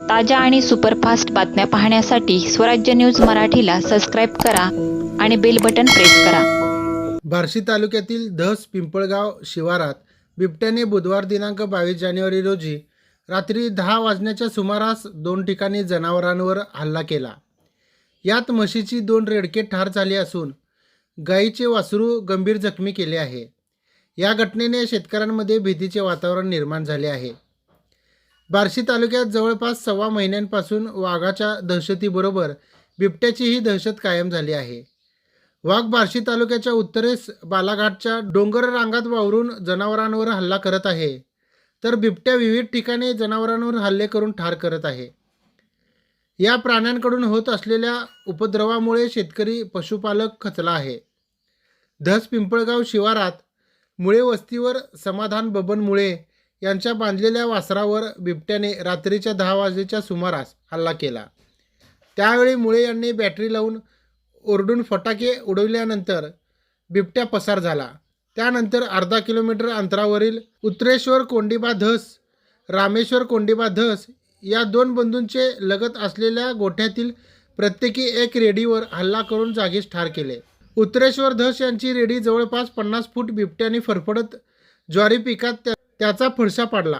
ताज्या आणि सुपरफास्ट बातम्या पाहण्यासाठी स्वराज्य न्यूज मराठीला सबस्क्राईब करा आणि बेल बटन प्रेस करा. बार्शी तालुक्यातील धस पिंपळगाव शिवारात बिबट्याने बुधवार दिनांक बावीस जानेवारी रोजी रात्री दहा वाजण्याच्या सुमारास दोन ठिकाणी जनावरांवर हल्ला केला. यात म्हशीची दोन रेडके ठार झाली असून गायीचे वासरू गंभीर जखमी केले आहे. या घटनेने शेतकऱ्यांमध्ये भीतीचे वातावरण निर्माण झाले आहे. बार्शी तालुक्यात जवळपास सव्वा महिन्यांपासून वाघाच्या दहशतीबरोबर बिबट्याचीही दहशत कायम झाली आहे. वाघ बार्शी तालुक्याच्या उत्तरेस बालाघाटच्या डोंगर रांगात वावरून जनावरांवर हल्ला करत आहे. तर बिबट्या विविध ठिकाणी जनावरांवर हल्ले करून ठार करत आहे. या प्राण्यांकडून होत असलेल्या उपद्रवामुळे शेतकरी पशुपालक खचला आहे. धस पिंपळगाव शिवारात मुळे वस्तीवर समाधान बबन मुळे यांच्या बांधलेल्या वासरावर बिबट्याने रात्रीच्या दहा वाजेच्या सुमारास हल्ला केला. त्यावेळी मुळे यांनी बॅटरी लावून ओरडून फटाके उडवल्यानंतर बिबट्या पसार झाला. त्यानंतर अर्धा किलोमीटर अंतरावरील उत्तरेश्वर कोंडिबा धस रामेश्वर कोंडिबा धस या दोन बंधूंचे लगत असलेल्या गोठ्यातील प्रत्येकी एक रेडीवर हल्ला करून जागीच ठार केले. उत्तरेश्वर धस यांची रेडी जवळपास पन्नास फूट बिबट्याने फरफडत ज्वारी पिकात त्या- त्याचा फडशा पाडला.